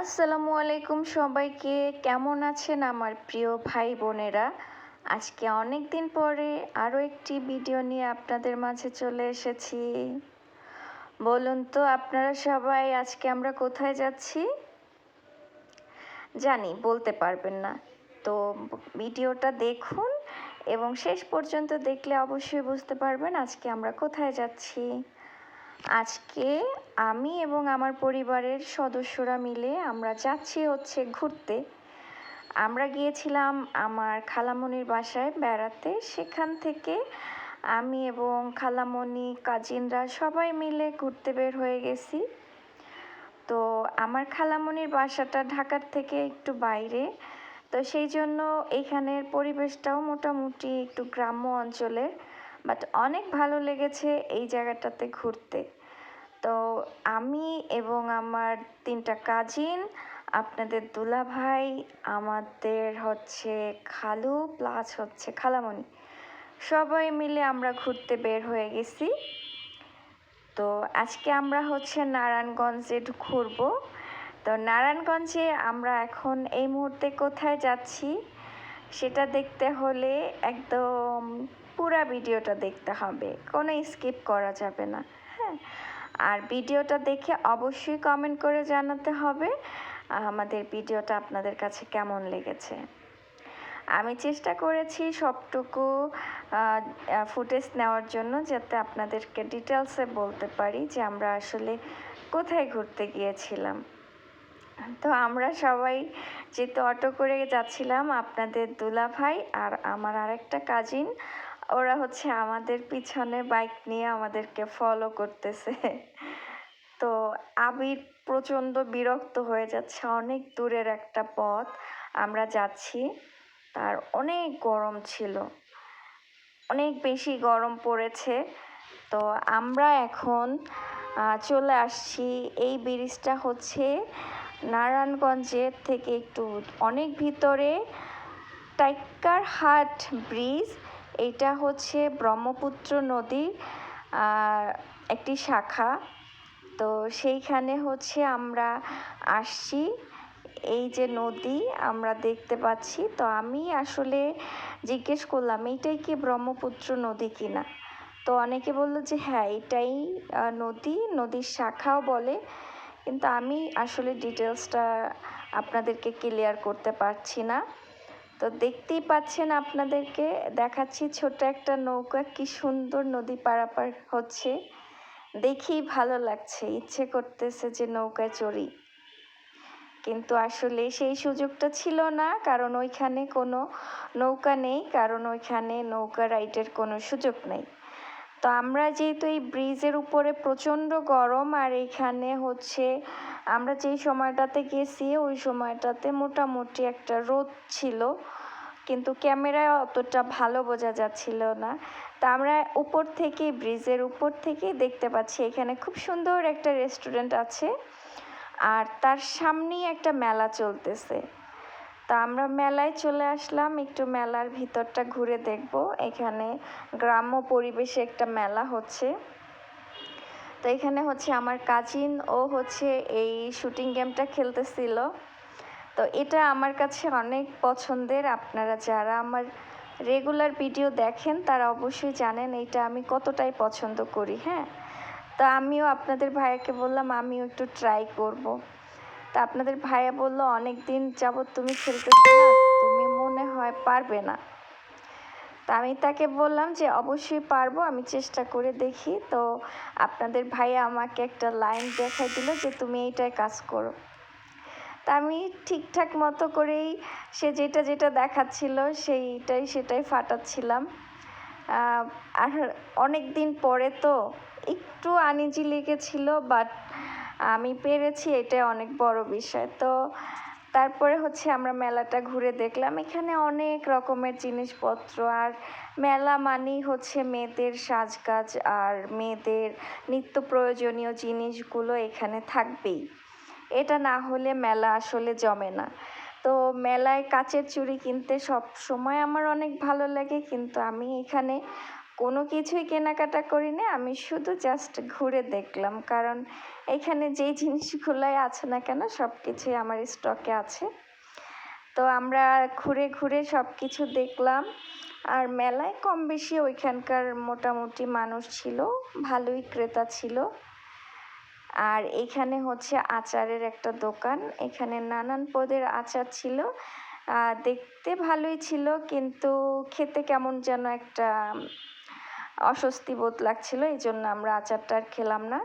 আসসালামু আলাইকুম সবাইকে। কেমন আছেন আমার প্রিয় ভাই বোনেরা? আজকে অনেক দিন পরে আরও একটি ভিডিও নিয়ে আপনাদের মাঝে চলে এসেছি। বলুন তো, আপনারা সবাই আজকে আমরা কোথায় যাচ্ছি? জানি, বলতে পারবেন না। তো ভিডিওটা দেখুন এবং শেষ পর্যন্ত দেখলে অবশ্যই বুঝতে পারবেন আজকে আমরা কোথায় যাচ্ছি। আজকে আমি এবং আমার পরিবারের সদস্যরা মিলে আমরা যাচ্ছি হচ্ছে ঘুরতে। আমরা গিয়েছিলাম আমার খালামণির বাসায় বেড়াতে। সেখান থেকে আমি এবং খালামণি, কাজিনরা সবাই মিলে ঘুরতে বের হয়ে গেছি। তো আমার খালামণির বাসাটা ঢাকার থেকে একটু বাইরে। তো সেই জন্য এখানের পরিবেশটাও মোটামুটি একটু গ্রাম্য অঞ্চলের। বাট অনেক ভালো লেগেছে এই জায়গাটাতে ঘুরতে। তো আমি এবং আমার তিনটা কাজিন আপনাদের দুলাভাই, আমাদের হচ্ছে খালু প্লাস হচ্ছে খালামণি। সবাই মিলে আমরা ঘুরতে বের হয়ে গেছি। তো আজকে আমরা হচ্ছে নারায়ণগঞ্জে ঘুরবো। তো নারায়ণগঞ্জে আমরা এখন এই মুহূর্তে কোথায় যাচ্ছি, সেটা দেখতে হলে একদম পুরা ভিডিওটা দেখতে হবে। কোনো স্কিপ করা যাবে না। হ্যাঁ আর ভিডিওটা দেখে অবশ্যই কমেন্ট করে জানাতে হবে আমাদের ভিডিওটা আপনাদের কাছে কেমন লেগেছে। আমি চেষ্টা করেছি সবটুকু ফুটেজ নেওয়ার জন্য যাতে আপনাদেরকে ডিটেলসে বলতে পারি যে আমরা আসলে কোথায় ঘুরতে গিয়েছিলাম। তো আমরা সবাই যেহেতু অটো করে যাচ্ছিলাম, আপনাদের দুলা ভাই আর আমার আরেকটা কাজিন ওরা হচ্ছে আমাদের পিছনে বাইক নিয়ে আমাদেরকে ফলো করতেছে। তো আবির প্রচণ্ড বিরক্ত হয়ে যাচ্ছে, অনেক দূরের একটা পথ। আমরা যাচ্ছি, তার অনেক গরম ছিল, অনেক বেশি গরম পড়েছে। তো আমরা এখন চলে আসছি, এই ব্রিজটা হচ্ছে নারায়ণগঞ্জের থেকে একটু অনেক ভিতরে টাইকার হাট ব্রিজ। এটা হচ্ছে ব্রহ্মপুত্র নদীর একটি শাখা। তো সেইখানে হচ্ছে আমরা আসছি। এই যে নদী আমরা দেখতে পাচ্ছি। তো আমি আসলে জিজ্ঞেস করলাম, এইটাই কি ব্রহ্মপুত্র নদী কিনা? তো অনেকে বলল যে হ্যাঁ এটাই নদী, নদীর শাখাও বলে। কিন্তু আমি আসলে ডিটেলসটা আপনাদেরকে ক্লিয়ার করতে পারছি না। তো দেখতেই পাচ্ছেন আপনাদেরকে, দেখাচ্ছি ছোট একটা নৌকা, কি সুন্দর নদী পারাপার হচ্ছে। দেখেই ভালো লাগছে, ইচ্ছে করতেছে যে নৌকায় চড়ি। কিন্তু আসলে সেই সুযোগটা ছিল না, কারণ ওইখানে কোনো নৌকা নেই, কারণ ওইখানে নৌকা রাইডের কোনো সুযোগ নেই। তো আমরা যেহেতু এই ব্রিজের উপরে প্রচণ্ড গরম, আর এখানে হচ্ছে আমরা যেই সময়টাতে গেছি, ওই সময়টাতে মোটামুটি একটা রোদ ছিল। কিন্তু ক্যামেরায় অতটা ভালো বোঝা যাচ্ছিল না। তা আমরা উপর থেকে ব্রিজের উপর থেকে দেখতে পাচ্ছি, এখানে খুব সুন্দর একটা রেস্টুরেন্ট আছে। আর তার সামনেই একটা মেলা চলতেছে। তা আমরা মেলায় চলে আসলাম, একটু মেলার ভিতরটা ঘুরে দেখব। এখানে গ্রাম্য পরিবেশে একটা মেলা হচ্ছে। তো এখানে হচ্ছে আমার কাজিন ও হচ্ছে এই শুটিং গেমটা খেলতেছিল। তো এটা আমার কাছে অনেক পছন্দের। আপনারা যারা আমার রেগুলার ভিডিও দেখেন, তারা অবশ্যই জানেন এটা আমি কতটাই পছন্দ করি হ্যাঁ? তা আমিও আপনাদের ভাইয়াকে বললাম, আমিও একটু ট্রাই করব। তা আপনাদের ভাইয়া বলল অনেক দিন যাবৎ তুমি খেলতেছো না, তুমি মনে হয় পারবে না। তা আমি তাকে বললাম যে, অবশ্যই পারব, আমি চেষ্টা করে দেখি। তো আপনাদের ভাইয়া আমাকে একটা লাইন দেখাই দিল যে, তুমি এইটাই কাজ করো। তা আমি ঠিকঠাক মতো করেই সে যেটা যেটা দেখাচ্ছিল, সেইটাই সেটাই ফাটাচ্ছিলাম। আর অনেক দিন পরে তো একটু আনিজি লেগেছিল, বাট আমি পেরেছি এটা অনেক বড় বিষয়। তো তারপরে হচ্ছে আমরা মেলাটা ঘুরে দেখলাম। এখানে অনেক রকমের জিনিসপত্র আর মেলা মানেই হচ্ছে মেয়েদের সাজগাজ আর মেয়েদের নিত্য প্রয়োজনীয় জিনিসগুলো এখানে থাকবেই। এটা না হলে মেলা আসলে জমে না। তো মেলায় কাচের চুড়ি কিনতে সব সময় আমার অনেক ভালো লাগে, কিন্তু আমি এখানে কোনো কিছুই কেনাকাটা করিনি, আমি শুধু জাস্ট ঘুরে দেখলাম। কারণ এখানে যেই জিনিসগুলোই আছে না কেন সব কিছুই আমার স্টকে আছে। তো আমরা ঘুরে ঘুরে সব কিছু দেখলাম। আর মেলায় কম বেশি ওইখানকার মোটামুটি মানুষ ছিল, ভালোই ক্রেতা ছিল। আর এখানে হচ্ছে আচারের একটা দোকান, এখানে নানান পদের আচার ছিল। দেখতে ভালোই ছিল, কিন্তু খেতে কেমন যেন একটা অস্বস্তি বোধ লাগছিল এই জন্য আমরা আচারটা আর খেলাম না।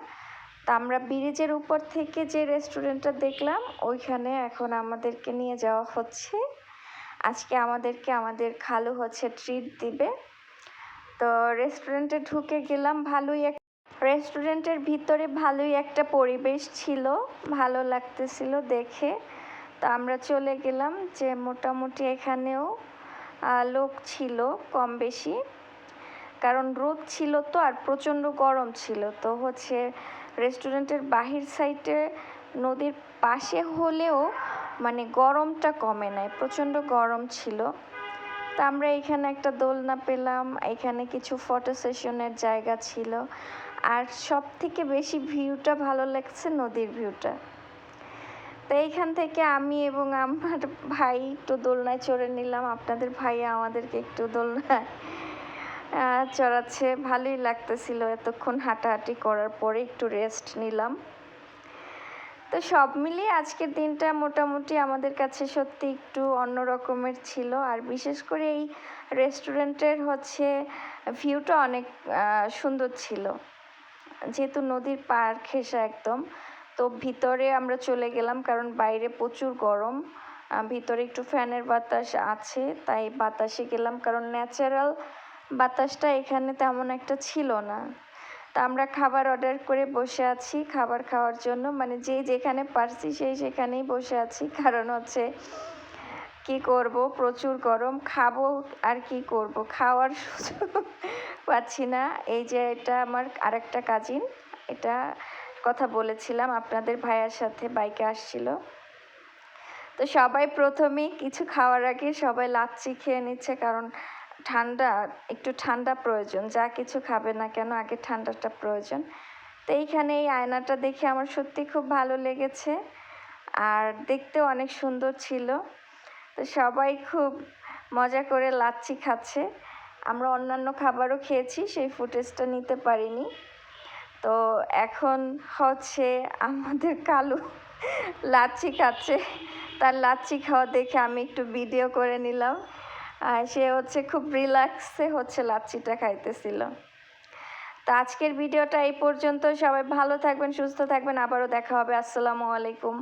তা আমরা ব্রিজের উপর থেকে যে রেস্টুরেন্টটা দেখলাম, ওইখানে এখন আমাদেরকে নিয়ে যাওয়া হচ্ছে। আজকে আমাদেরকে আমাদের খালু হচ্ছে ট্রিট দিবে। তো রেস্টুরেন্টে ঢুকে গেলাম, ভালোই এক রেস্টুরেন্টের ভিতরে ভালোই একটা পরিবেশ ছিল, ভালো লাগতেছিল দেখে। তো আমরা চলে গেলাম যে মোটামুটি এখানেও লোক ছিল কম বেশি। কারণ রোদ ছিল তো আর প্রচণ্ড গরম ছিল। তো হচ্ছে রেস্টুরেন্টের বাহির সাইডে নদীর পাশে হলেও মানে গরমটা কমে নাই, প্রচণ্ড গরম ছিল। তা আমরা এখানে একটা দোলনা পেলাম, এখানে কিছু ফটো সেশনের জায়গা ছিল। আর সব থেকে বেশি ভিউটা ভালো লাগছে নদীর ভিউটা। তো এইখান থেকে আমি এবং আমার ভাই একটু দোলনায় চড়ে নিলাম। আপনাদের ভাইয়া আমাদেরকে একটু দোলনায় আহ, চড়াচ্ছে ভালোই লাগতেছিল। এতক্ষণ হাঁটাহাঁটি করার পরে একটু রেস্ট নিলাম। তো সব মিলিয়ে আজকের দিনটা মোটামুটি আমাদের কাছে সত্যি একটু অন্য রকমের ছিল। আর বিশেষ করে এই রেস্টুরেন্টের হচ্ছে ভিউটা অনেক সুন্দর ছিল। যেহেতু নদীর পার ঘেঁষা একদম তো ভিতরে আমরা চলে গেলাম কারণ বাইরে প্রচুর গরম। ভিতরে একটু ফ্যানের বাতাস আছে তাই বাতাসে গেলাম কারণ ন্যাচারাল বাতাসটা এখানে তেমন একটা ছিল না। তা আমরা খাবার অর্ডার করে বসে আছি খাবার খাওয়ার জন্য। মানে যে যেখানে পারছি সেই সেখানেই বসে আছি। কারণ হচ্ছে, কি করব? প্রচুর গরম, খাব আর কি করব? খাওয়ার সুযোগ পাচ্ছি না। এই যে এটা আমার আরেকটা কাজিন এটা কথা বলেছিলাম, আপনাদের ভাইয়ার সাথে বাইকে আসছিল। তো সবাই প্রথমেই কিছু খাওয়ার আগে সবাই লাচ্ছি খেয়ে নিচ্ছে, কারণ ঠান্ডা, একটু ঠান্ডা প্রয়োজন, যা কিছু খাবে না কেন আগে ঠান্ডাটা প্রয়োজন। তো এইখানে এই আয়নাটা দেখে আমার সত্যি খুব ভালো লেগেছে, আর দেখতেও অনেক সুন্দর ছিল। তো সবাই খুব মজা করে লাচ্ছি খাচ্ছে। আমরা অন্যান্য খাবারও খেয়েছি, সেই ফুটেজটা নিতে পারিনি। তো এখন হচ্ছে আমাদের কালু লাচ্ছি খাচ্ছে। তার লাচ্ছি খাওয়া দেখে আমি একটু ভিডিও করে নিলাম। আর সে হচ্ছে খুব রিল্যাক্সে হচ্ছে লাচ্ছিটা খাইতেছিল। তো আজকের ভিডিওটা এই পর্যন্ত সবাই ভালো থাকবেন, সুস্থ থাকবেন। আবারও দেখা হবে। আসসালামু আলাইকুম।